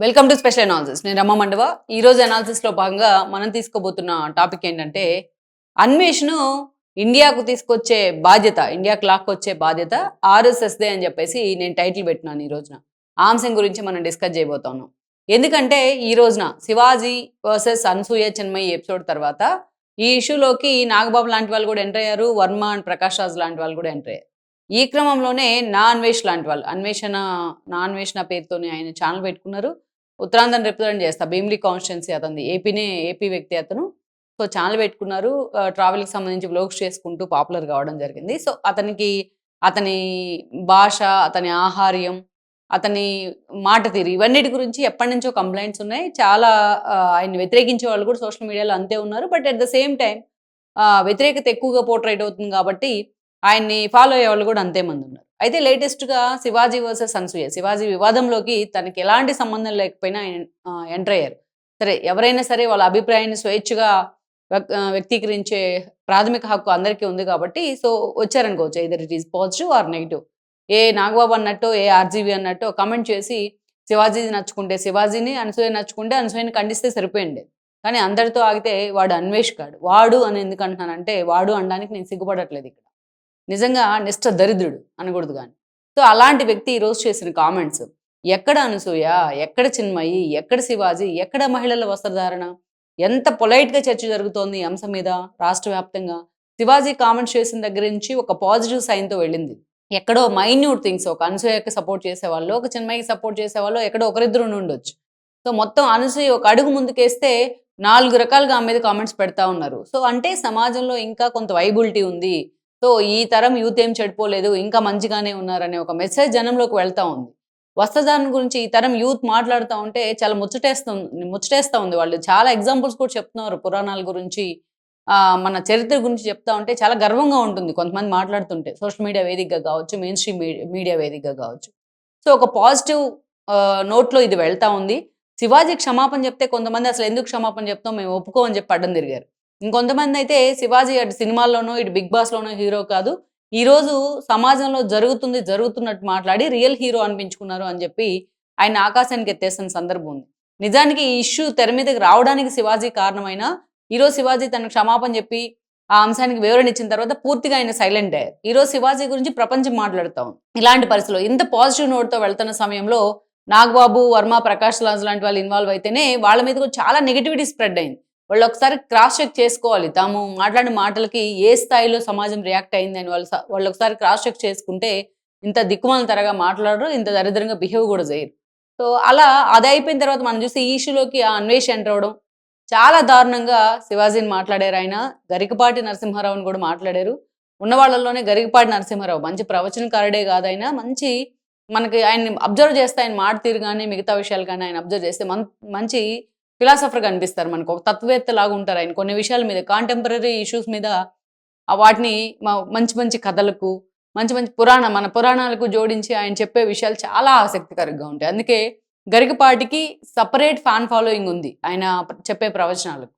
Welcome to special analysis నేను రమ్మ మండవ. ఈ రోజు అనాలిసిస్లో భాగంగా మనం తీసుకోబోతున్న టాపిక్ ఏంటంటే అన్వేషణ ఇండియాకు తీసుకొచ్చే బాధ్యత ఇండియాకు లాక్కొచ్చే బాధ్యత ఆర్ఎస్ఎస్దే అని చెప్పేసి నేను టైటిల్ పెట్టినాను ఈ రోజున. ఆంశం గురించి మనం డిస్కస్ చేయబోతున్నాం. ఎందుకంటే ఈ రోజున శివాజీ వర్సెస్ అన్సూయ చెన్మయ్య ఎపిసోడ్ తర్వాత ఈ ఇష్యూలోకి నాగబాబు లాంటి వాళ్ళు కూడా ఎంటర్ అయ్యారు వర్మ అండ్ ప్రకాష్ రాజ్ లాంటి వాళ్ళు కూడా ఎంటర్ అయ్యారు. ఈ క్రమంలోనే నా అన్వేష్ లాంటి వాళ్ళు అన్వేషణ నా అన్వేషణ పేరుతోనే ఆయన ఛానల్ పెట్టుకున్నారు. ఉత్తరాంధ్రని రిప్రజెంట్ చేస్తా. భీమిలీ కాన్స్టిట్యున్సీ అతను ఏపీనే ఏపీ వ్యక్తి అతను. సో ఛానల్ పెట్టుకున్నారు. ట్రావెల్కి సంబంధించి వ్లోగ్స్ చేసుకుంటూ పాపులర్ కావడం జరిగింది. సో అతనికి అతని భాష అతని ఆహార్యం అతని మాట తీరు ఇవన్నిటి గురించి ఎప్పటి నుంచో కంప్లైంట్స్ ఉన్నాయి. చాలా ఆయన వ్యతిరేకించే వాళ్ళు కూడా సోషల్ మీడియాలో అంతే ఉన్నారు. But at the same time వ్యతిరేకత ఎక్కువగా పోర్ట్రైట్ అవుతుంది కాబట్టి ఆయన్ని ఫాలో అయ్యే వాళ్ళు కూడా అంతే మంది ఉన్నారు. అయితే లేటెస్ట్గా శివాజీ వర్సెస్ అన్సూయ. శివాజీ వివాదంలోకి తనకి ఎలాంటి సంబంధం లేకపోయినా ఎంటర్ అయ్యారు. సరే ఎవరైనా సరే వాళ్ళ అభిప్రాయాన్ని స్వేచ్ఛగా వ్యక్తీకరించే ప్రాథమిక హక్కు అందరికీ ఉంది కాబట్టి so వచ్చారనుకోవచ్చు. Either it is positive or negative ఏ నాగబాబు అన్నట్టు ఏ ఆర్జీవి అన్నట్టు కమెంట్ చేసి శివాజీ నచ్చుకుంటే శివాజీని అనసూయ నచ్చుకుంటే అనసూయని ఖండిస్తే సరిపోయింది కానీ అందరితో ఆగితే వాడు అన్వేష్ కాడు వాడు అని ఎందుకు అంటున్నానంటే వాడు అనడానికి నేను సిగ్గుపడట్లేదు ఇక్కడ. నిజంగా నిష్ట దరిద్రుడు అనకూడదు కానీ. సో అలాంటి వ్యక్తి ఈరోజు చేసిన కామెంట్స్ ఎక్కడ అనసూయ ఎక్కడ చిన్మయి ఎక్కడ శివాజీ ఎక్కడ మహిళల వస్త్రధారణ ఎంత పొలైట్గా చర్చ జరుగుతోంది అంశం మీద రాష్ట్ర వ్యాప్తంగా. శివాజీ కామెంట్స్ చేసిన దగ్గర నుంచి ఒక పాజిటివ్ సైన్తో వెళ్ళింది. ఎక్కడో మైన్యూట్ థింగ్స్ ఒక అనసూయకి సపోర్ట్ చేసేవాళ్ళు ఒక చిన్మయికి సపోర్ట్ చేసేవాళ్ళు ఎక్కడో ఒకరిద్దరు ఉండొచ్చు. సో మొత్తం అనసూయ ఒక అడుగు ముందుకేస్తే నాలుగు రకాలుగా ఆమె మీద కామెంట్స్ పెడతా ఉన్నారు. సో అంటే సమాజంలో ఇంకా కొంత వైబిలిటీ ఉంది. సో ఈ తరం యూత్ ఏం చెడిపోలేదు ఇంకా మంచిగానే ఉన్నారనే ఒక మెసేజ్ జనంలోకి వెళ్తా ఉంది. వస్త్రధారణ గురించి ఈ తరం యూత్ మాట్లాడుతూ ఉంటే చాలా ముచ్చటేస్తుంది ముచ్చటేస్తూ ఉంది. వాళ్ళు చాలా ఎగ్జాంపుల్స్ కూడా చెప్తున్నారు పురాణాల గురించి. మన చరిత్ర గురించి చెప్తా ఉంటే చాలా గర్వంగా ఉంటుంది కొంతమంది మాట్లాడుతుంటే. సోషల్ మీడియా వేదికగా కావచ్చు మెయిన్ స్ట్రీమ్ మీడియా వేదికగా కావచ్చు. సో ఒక పాజిటివ్ నోట్లో ఇది వెళ్తా ఉంది. శివాజీ క్షమాపణ చెప్తే కొంతమంది అసలు ఎందుకు క్షమాపణ చెప్తాం? మేము ఒప్పుకోమని చెప్పి అడ్డం తిరిగారు. ఇంకొంతమంది అయితే శివాజీ అటు సినిమాల్లోనూ ఇటు బిగ్ బాస్లోనూ హీరో కాదు. ఈ రోజు సమాజంలో జరుగుతుంది జరుగుతున్నట్టు మాట్లాడి రియల్ హీరో అనిపించుకున్నారు అని చెప్పి ఆయన ఆకాశానికి ఎత్తేసిన సందర్భం ఉంది. నిజానికి ఈ ఇష్యూ తెర మీదకి రావడానికి శివాజీ కారణమైన ఈరోజు శివాజీ తన క్షమాపణ చెప్పి ఆ అంశానికి వివరణ ఇచ్చిన తర్వాత పూర్తిగా ఆయన సైలెంట్ అయ్యారు. ఈరోజు శివాజీ గురించి ప్రపంచం మాట్లాడతాం ఇలాంటి పరిస్థితుల్లో ఇంత పాజిటివ్ నోట్తో వెళ్తున్న సమయంలో నాగబాబు వర్మ ప్రకాష్ రాజ్ లాంటి వాళ్ళు ఇన్వాల్వ్ అయితేనే వాళ్ళ మీద కూడా చాలా నెగిటివిటీ స్ప్రెడ్ అయింది. వాళ్ళు ఒకసారి క్రాస్ చెక్ చేసుకోవాలి. తాము మాట్లాడిన మాటలకి ఏ స్థాయిలో సమాజం రియాక్ట్ అయింది అని వాళ్ళు వాళ్ళు ఒకసారి క్రాస్ చెక్ చేసుకుంటే ఇంత దిక్కుమాల తరగా మాట్లాడరు ఇంత దరిద్రంగా బిహేవ్ కూడా చేయరు. సో అలా అది అయిపోయిన తర్వాత మనం చూసి ఈ ఇష్యూలోకి ఆ అన్వేష్ ఎంటర్ అవడం చాలా దారుణంగా శివాజీని మాట్లాడారు ఆయన. గరికపాటి నరసింహారావుని కూడా మాట్లాడారు. ఉన్న వాళ్ళలోనే గరికపాటి నరసింహారావు మంచి ప్రవచనకారుడే కాదు ఆయన. మంచి మనకి ఆయన్ని అబ్జర్వ్ చేస్తే ఆయన మాట తీరు కానీ మిగతా విషయాలు కానీ ఆయన అబ్జర్వ్ చేస్తే మంచి ఫిలాసఫర్గా అనిపిస్తారు మనకు. ఒక తత్వవేత్త లాగా ఉంటారు ఆయన. కొన్ని విషయాల మీద కాంటెంపరీ ఇష్యూస్ మీద వాటిని మంచి మంచి కథలకు మంచి మంచి పురాణ మన పురాణాలకు జోడించి ఆయన చెప్పే విషయాలు చాలా ఆసక్తికరంగా ఉంటాయి. అందుకే గరికపాటికి సపరేట్ ఫ్యాన్ ఫాలోయింగ్ ఉంది ఆయన చెప్పే ప్రవచనాలకు.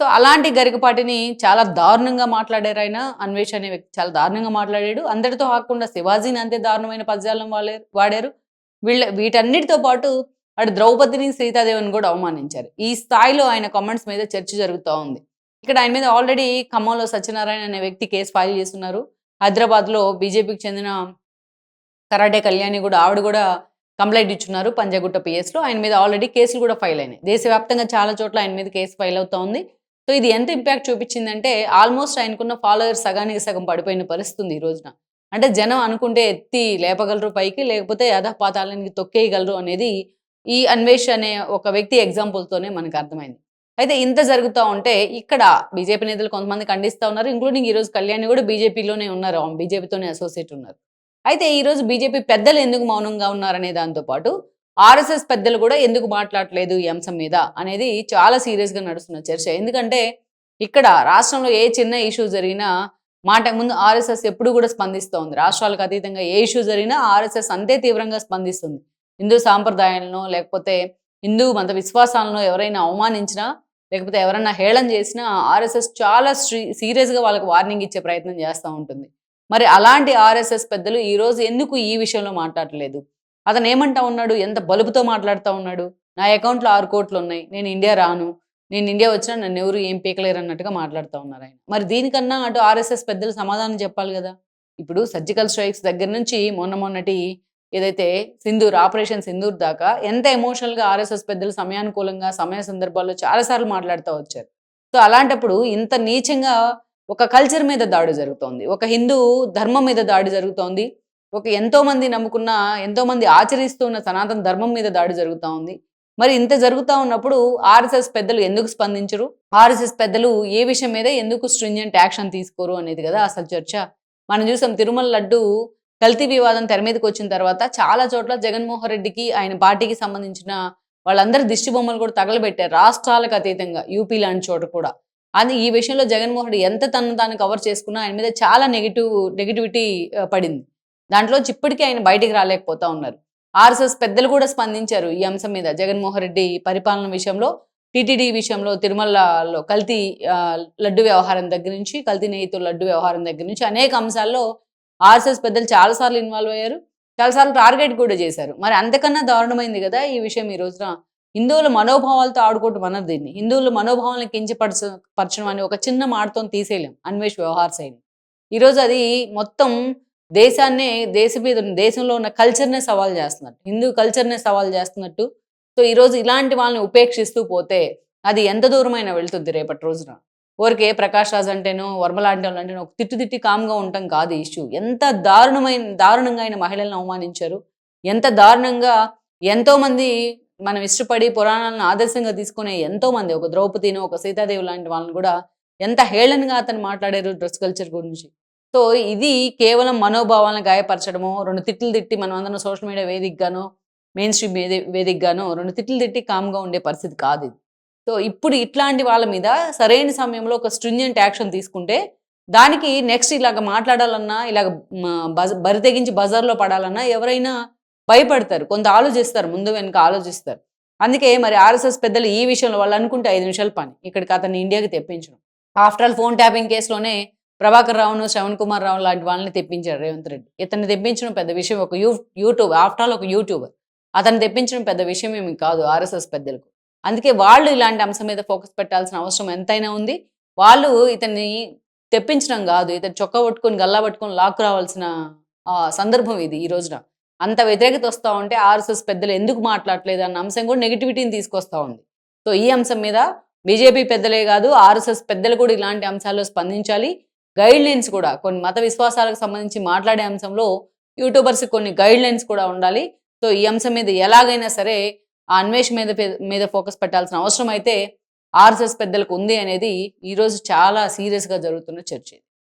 సో అలాంటి గరికపాటిని చాలా దారుణంగా మాట్లాడారు ఆయన. అన్వేష్ అనే వ్యక్తి చాలా దారుణంగా మాట్లాడాడు. అందరితో కాకుండా శివాజీని అంతే దారుణమైన పద్యాలను వాళ్ళే వాడారు. వీళ్ళ వీటన్నిటితో పాటు అటు ద్రౌపదిని సీతాదేవిని కూడా అవమానించారు. ఈ స్థాయిలో ఆయన కామెంట్స్ మీద చర్చ జరుగుతూ ఉంది. ఇక్కడ ఆయన మీద ఆల్రెడీ ఖమ్మంలో సత్యనారాయణ అనే వ్యక్తి కేసు ఫైల్ చేస్తున్నారు. హైదరాబాద్లో బీజేపీకి చెందిన కరాటే కళ్యాణి కూడా ఆవిడ కూడా కంప్లైంట్ ఇచ్చున్నారు పంజాగుట్ట పిఎస్లో ఆయన మీద ఆల్రెడీ కేసులు కూడా ఫైల్ అయినాయి. దేశవ్యాప్తంగా చాలా చోట్ల ఆయన మీద కేసు ఫైల్ అవుతా ఉంది. సో ఇది ఎంత ఇంపాక్ట్ చూపించిందంటే ఆల్మోస్ట్ ఆయనకున్న ఫాలోవర్స్ సగానికి సగం పడిపోయిన పరిస్థితి ఉంది ఈ రోజున. అంటే జనం అనుకుంటే ఎత్తి లేపగలరు పైకి లేకపోతే యథపాతాలని తొక్కేయగలరు అనేది ఈ అన్వేష్ అనే ఒక వ్యక్తి ఎగ్జాంపుల్తోనే మనకు అర్థమైంది. అయితే ఇంత జరుగుతూ ఉంటే ఇక్కడ బీజేపీ నేతలు కొంతమంది ఖండిస్తూ ఉన్నారు ఇంక్లూడింగ్ ఈ రోజు కళ్యాణి కూడా బీజేపీలోనే ఉన్నారు బీజేపీతోనే అసోసియేట్ ఉన్నారు. అయితే ఈ రోజు బీజేపీ పెద్దలు ఎందుకు మౌనంగా ఉన్నారనే దాంతో పాటు ఆర్ఎస్ఎస్ పెద్దలు కూడా ఎందుకు మాట్లాడలేదు ఈ అంశం మీద అనేది చాలా సీరియస్గా నడుస్తున్న చర్చ. ఎందుకంటే ఇక్కడ రాష్ట్రంలో ఏ చిన్న ఇష్యూ జరిగినా మాట ముందు ఆర్ఎస్ఎస్ ఎప్పుడు కూడా స్పందిస్తోంది. రాష్ట్రాలకు అతీతంగా ఏ ఇష్యూ జరిగినా ఆర్ఎస్ఎస్ అంతే తీవ్రంగా స్పందిస్తుంది. హిందూ సాంప్రదాయాలను లేకపోతే హిందూ మత విశ్వాసాలను ఎవరైనా అవమానించినా లేకపోతే ఎవరైనా హేళన చేసినా ఆర్ఎస్ఎస్ చాలా సీరియస్గా వాళ్ళకి వార్నింగ్ ఇచ్చే ప్రయత్నం చేస్తూ ఉంటుంది. మరి అలాంటి ఆర్ఎస్ఎస్ పెద్దలు ఈరోజు ఎందుకు ఈ విషయంలో మాట్లాడలేదు? అతను ఏమంటా ఉన్నాడు? ఎంత బలుపుతో మాట్లాడుతూ ఉన్నాడు? నా అకౌంట్లో ఆరు కోట్లు ఉన్నాయి. నేను ఇండియా రాను. నేను ఇండియా వచ్చినా నన్ను ఎవరు ఏం పీకలేరు అన్నట్టుగా మాట్లాడుతూ ఉన్నారు ఆయన. మరి దీనికన్నా అటు ఆర్ఎస్ఎస్ పెద్దలు సమాధానం చెప్పాలి కదా? ఇప్పుడు సర్జికల్ స్ట్రైక్స్ దగ్గర నుంచి మొన్న మొన్నటి ఏదైతే సింధూర్ ఆపరేషన్ సింధూర్ దాకా ఎంత ఎమోషనల్గా ఆర్ఎస్ఎస్ పెద్దలు సమయానుకూలంగా సమయ సందర్భాల్లో చాలాసార్లు మాట్లాడుతూ వచ్చారు. సో అలాంటప్పుడు ఇంత నీచంగా ఒక కల్చర్ మీద దాడి జరుగుతోంది. ఒక హిందూ ధర్మం మీద దాడి జరుగుతోంది. ఒక ఎంతో మంది నమ్ముకున్న ఎంతో మంది ఆచరిస్తున్న సనాతన ధర్మం మీద దాడి జరుగుతూ ఉంది. మరి ఇంత జరుగుతూ ఉన్నప్పుడు ఆర్ఎస్ఎస్ పెద్దలు ఎందుకు స్పందించరు? ఆర్ఎస్ఎస్ పెద్దలు ఏ విషయం మీద ఎందుకు స్ట్రింజెంట్ యాక్షన్ తీసుకోరు అనేది కదా అసలు చర్చ. మనం చూసాం తిరుమల లడ్డు కల్తీ వివాదం తెర మీదకి వచ్చిన తర్వాత చాలా చోట్ల జగన్మోహన్ రెడ్డికి ఆయన పార్టీకి సంబంధించిన వాళ్ళందరి దిష్టి బొమ్మలు కూడా తగలబెట్టారు రాష్ట్రాలకు అతీతంగా యూపీ లాంటి చోట కూడా. అది ఈ విషయంలో జగన్మోహన్ రెడ్డి ఎంత తను తాను కవర్ చేసుకున్నా ఆయన మీద చాలా నెగిటివ్ నెగిటివిటీ పడింది. దాంట్లో ఇప్పటికీ ఆయన బయటికి రాలేకపోతా ఉన్నారు. ఆర్ఎస్ఎస్ పెద్దలు కూడా స్పందించారు ఈ అంశం మీద జగన్మోహన్ రెడ్డి పరిపాలన విషయంలో టీటీడీ విషయంలో తిరుమలలో కల్తీ లడ్డు వ్యవహారం దగ్గర నుంచి కల్తీ నెయ్యితో లడ్డు వ్యవహారం దగ్గర నుంచి అనేక అంశాల్లో ఆర్ఎస్ఎస్ పెద్దలు చాలాసార్లు ఇన్వాల్వ్ అయ్యారు. చాలాసార్లు టార్గెట్ కూడా చేశారు. మరి అంతకన్నా దారుణమైంది కదా ఈ విషయం ఈ రోజున. హిందువుల మనోభావాలతో ఆడుకోవటం అన్నది దీన్ని. హిందువుల మనోభావాలను కించపరచ పరచడం అని ఒక చిన్న మాటతో తీసేయలేం. అన్వేష్ వ్యవహార శైలి ఈరోజు అది మొత్తం దేశాన్నే దేశ మీద దేశంలో ఉన్న కల్చర్నే సవాల్ చేస్తున్నట్టు. హిందూ కల్చర్నే సవాల్ చేస్తున్నట్టు. సో ఈరోజు ఇలాంటి వాళ్ళని ఉపేక్షిస్తూ పోతే అది ఎంత దూరమైనా వెళ్తుంది రేపటి రోజున? ఊరికే ప్రకాష్ రాజ్ అంటేనో వర్మ లాంటి వాళ్ళు అంటేనో ఒక తిట్టి తిట్టి కామ్గా ఉండటం కాదు ఇష్యూ ఎంత దారుణమైన దారుణంగా ఆయన మహిళలను అవమానించారు. ఎంత దారుణంగా ఎంతో మంది మనం ఇష్టపడి పురాణాలను ఆదర్శంగా తీసుకునే ఎంతో మంది ఒక ద్రౌపదిని ఒక సీతాదేవి లాంటి వాళ్ళని కూడా ఎంత హేళనగా అతను మాట్లాడారు డ్రెస్ కల్చర్ గురించి. సో ఇది కేవలం మనోభావాలను గాయపరచడము రెండు తిట్లు తిట్టి మనం అందరం సోషల్ మీడియా వేదికగాను మెయిన్ స్ట్రీమ్ వేది వేదికగానో రెండు తిట్లు తిట్టి కామ్గా ఉండే పరిస్థితి కాదు ఇది. సో ఇప్పుడు ఇట్లాంటి వాళ్ళ మీద సరైన సమయంలో ఒక స్ట్రింజెంట్ యాక్షన్ తీసుకుంటే దానికి నెక్స్ట్ ఇలాగ మాట్లాడాలన్నా ఇలాగ బజ బరి తెగించి బజార్లో పడాలన్నా ఎవరైనా భయపడతారు. కొంత ఆలోచిస్తారు ముందు వెనుక ఆలోచిస్తారు. అందుకే మరి ఆర్ఎస్ఎస్ పెద్దలు ఈ విషయంలో వాళ్ళు అనుకుంటే ఐదు నిమిషాల పని. ఇక్కడికి అతన్ని ఇండియాకి తెప్పించడం. ఆఫ్టర్ ఆల్ ఫోన్ ట్యాపింగ్ కేసులోనే ప్రభాకర్ రావును శ్రవణ్ కుమార్ రావు లాంటి వాళ్ళని తెప్పించారు రేవంత్ రెడ్డి. ఇతన్ని తెప్పించడం పెద్ద విషయం. ఒక యూ యూట్యూబ్ ఆఫ్టర్ ఆల్ ఒక యూట్యూబర్. అతన్ని తెప్పించడం పెద్ద విషయం ఏమి కాదు ఆర్ఎస్ఎస్ పెద్దలకు. అందుకే వాళ్ళు ఇలాంటి అంశం మీద ఫోకస్ పెట్టాల్సిన అవసరం ఎంతైనా ఉంది. వాళ్ళు ఇతన్ని తెప్పించడం కాదు ఇతను చొక్క పట్టుకొని గల్లా పట్టుకొని లాక్కు రావాల్సిన సందర్భం ఇది ఈ రోజున. అంత వ్యతిరేకత వస్తూ ఉంటే ఆర్ఎస్ఎస్ పెద్దలు ఎందుకు మాట్లాడలేదు అన్న అంశం కూడా నెగిటివిటీని తీసుకొస్తా ఉంది. సో ఈ అంశం మీద బీజేపీ పెద్దలే కాదు ఆర్ఎస్ఎస్ పెద్దలు కూడా ఇలాంటి అంశాల్లో స్పందించాలి. గైడ్ లైన్స్ కూడా కొన్ని మత విశ్వాసాలకు సంబంధించి మాట్లాడే అంశంలో యూట్యూబర్స్ కొన్ని గైడ్ లైన్స్ కూడా ఉండాలి. సో ఈ అంశం మీద ఎలాగైనా సరే ఆ అన్వేషణ మీద మీద ఫోకస్ పెట్టాల్సిన అవసరం అయితే ఆర్ఎస్ఎస్ పెద్దలకు ఉంది అనేది ఈరోజు చాలా సీరియస్గా జరుగుతున్న చర్చ. ఇది